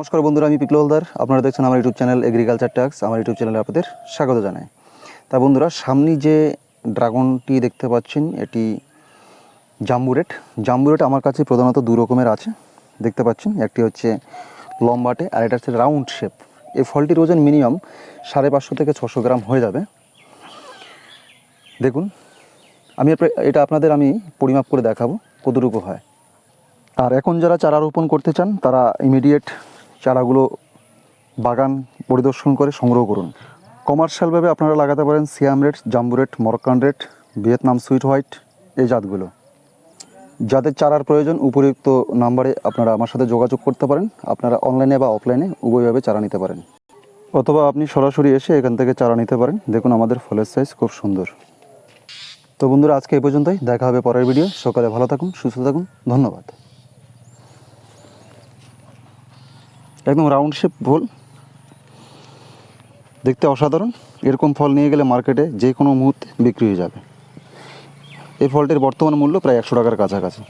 নমস্কার বন্ধুরা, আমি পিকল হলদার। আপনারা দেখছেন আমার ইউটিউব চ্যানেল এগ্রিকালচার ট্যাক্স আমার ইউটিউব চ্যানেলে আপনাদের স্বাগত জানাই। তা বন্ধুরা, সামনে যে ড্রাগনটি দেখতে পাচ্ছেন, এটি জাম্বুরেট। জাম্বুরেট আমার কাছে প্রধানত দু রকমের আছে। দেখতে পাচ্ছেন, একটি হচ্ছে লম্বাটে আর এটা হচ্ছে রাউন্ড শেপ। এই ফলটির ওজন মিনিমাম সাড়ে পাঁচশো থেকে ছশো গ্রাম হয়ে যাবে। দেখুন, আমি এটা আপনাদের আমি পরিমাপ করে দেখাবো কতটুকু হয়। আর এখন যারা চারা রোপণ করতে চান, তারা ইমিডিয়েট চারাগুলো বাগান পরিদর্শন করে সংগ্রহ করুন। কমার্শিয়ালভাবে আপনারা লাগাতে পারেন Siam red, jumbo red, Moroccan red, Vietnam sweet white, এই জাতগুলো। যাদের চারার প্রয়োজন উপযুক্ত নাম্বারে আপনারা আমার সাথে যোগাযোগ করতে পারেন। আপনারা অনলাইনে বা অফলাইনে উভয়ভাবে চারা নিতে পারেন। অথবা আপনি সরাসরি এসে এখান থেকে চারা নিতে পারেন। দেখুন আমাদের ফলের সাইজ খুব সুন্দর। তো বন্ধুরা, আজকে এই পর্যন্তই। দেখা হবে পরের ভিডিও সকালে ভালো থাকুন, সুস্থ থাকুন। ধন্যবাদ। একদম রাউন্ড শেপ ভোল দেখতে অসাধারণ। এরকম ফল নিয়ে গেলে মার্কেটে যে কোনো মুহূর্তে বিক্রি হয়ে যাবে। এই ফলটির বর্তমান মূল্য প্রায় একশো টাকার কাছাকাছি।